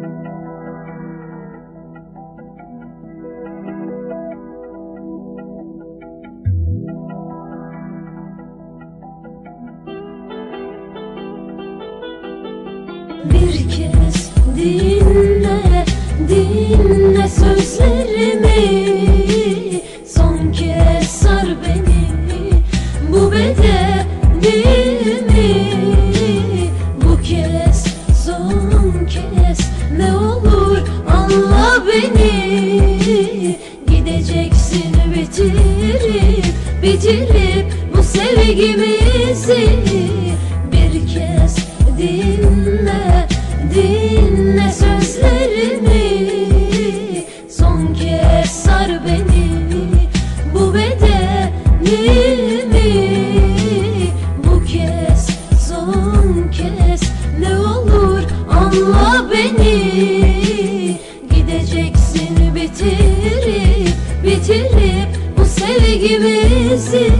Bir kez anla beni Gideceksin bitirip, bitirip bu sevgimizi Bir kez dinle, dinle sözlerimi. Son kez sar beni, bu bedenimi. Bu kez, son kez ne olur anla beni bitirip bu sevgimizi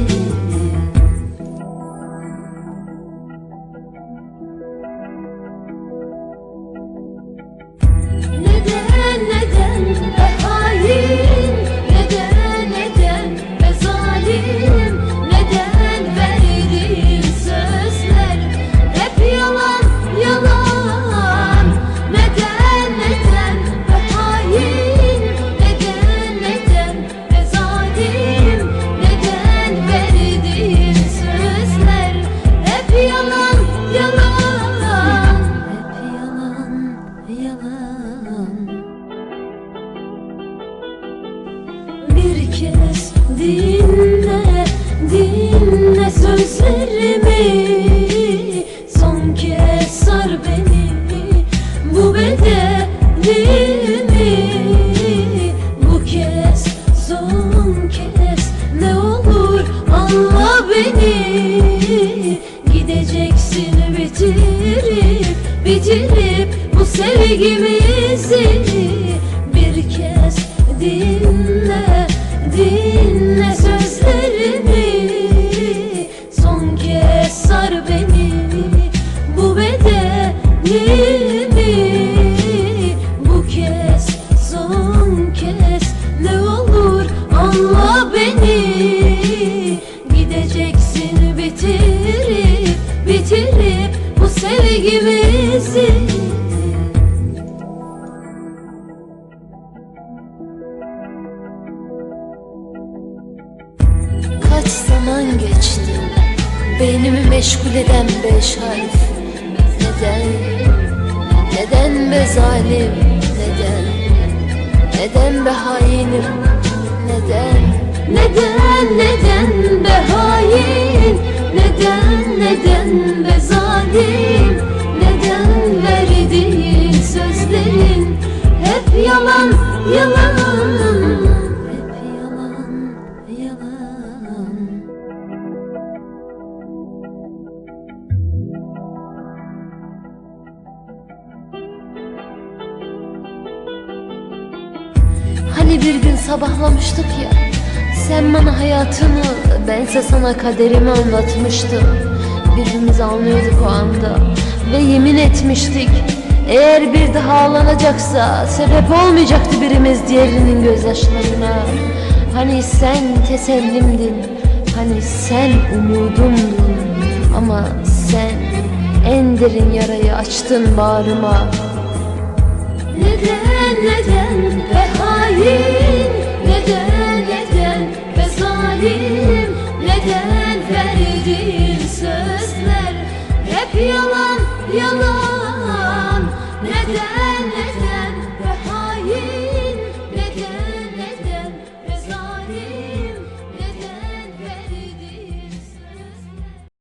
dinle sözlerimi Son kez sar beni, bu bedenimi Bu kez, son kez ne olur anla beni. Gideceksin bitirip, bitirip bu sevgimizi Bir kez dinle, dinle bedenimi Bu kez, son kez ne olur anla beni. Gideceksin bitirip, bitirip bu sevgimizi Kaç zaman geçti Beynimi meşgul eden beş harf? Neden Neden be zalim? Neden? Neden be hainim? Neden? Neden neden be hain? Neden neden be zalim? Neden verdiğin sözlerin Hep yalan yalan Hani bir gün sabahlamıştık ya. Sen bana hayatını Bense sana kaderimi anlatmıştım. Birbirimizi anlıyorduk o anda Ve yemin etmiştik. Eğer bir daha ağlanacaksa Sebep olmayacaktı birimiz diğerinin gözyaşlarına. Hani sen tesellimdin Hani sen umudumdun Ama sen en derin yarayı açtın bağrıma verdiğin sözler Hep yalan yalan